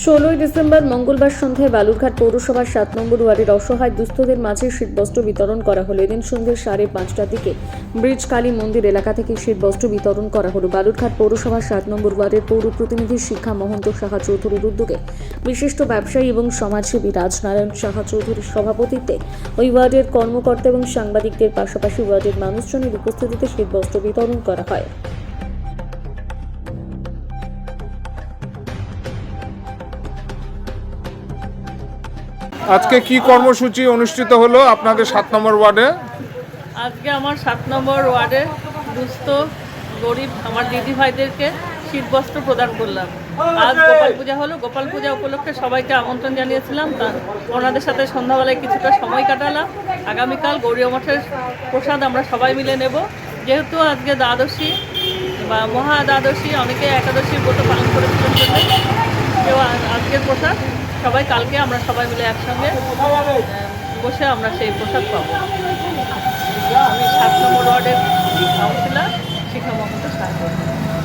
ষোলোই ডিসেম্বর মঙ্গলবার সন্ধ্যায় বালুরঘাট পৌরসভার সাত নম্বর ওয়ার্ডের অসহায় দুস্থদের মাঝে শীতবস্ত্র বিতরণ করা হলো। এদিন সন্ধ্যে সাড়ে পাঁচটার দিকে ব্রিজ কালী মন্দির এলাকা থেকে শীতবস্ত্র বিতরণ করা হলো। বালুরঘাট পৌরসভার সাত নম্বর ওয়ার্ডের পৌর প্রতিনিধি শিক্ষা মহন্ত সাহা চৌধুরীর উদ্যোগে বিশিষ্ট ব্যবসায়ী এবং সমাজসেবী রাজনারায়ণ সাহা চৌধুরীর সভাপতিত্বে ওই ওয়ার্ডের কর্মকর্তা এবং সাংবাদিকদের পাশাপাশি ওয়ার্ডের মানুষজনের উপস্থিতিতে শীতবস্ত্র বিতরণ করা হয়। আজকে কি কর্মসূচি অনুষ্ঠিত হলো আপনাদের সাত নম্বর ওয়ার্ডে? আজকে আমার সাত নম্বর ওয়ার্ডে দুস্থ, গরিব আমার দিদি ভাইদেরকে শীতবস্ত্র প্রদান করলাম। আজ গোপাল পূজা হলো। গোপাল পূজা উপলক্ষে সবাইকে আমন্ত্রণ জানিয়েছিলাম। তা ওনাদের সাথে সন্ধ্যাবেলায় কিছুটা সময় কাটালাম। আগামীকাল গৌরীয় মঠের প্রসাদ আমরা সবাই মিলে নেব। যেহেতু আজকে দ্বাদশী বা মহা দ্বাদশী অনেকে একাদশীর ব্রত পালন করেছিলেন জন্য আজকের প্রসাদ সবাই, কালকে আমরা সবাই মিলে একসঙ্গে বসে আমরা সেই পোশাক পাবো। আমি সাত নম্বর ওয়ার্ডের কাউন্সিলার, শিক্ষা মহন্ত সাহা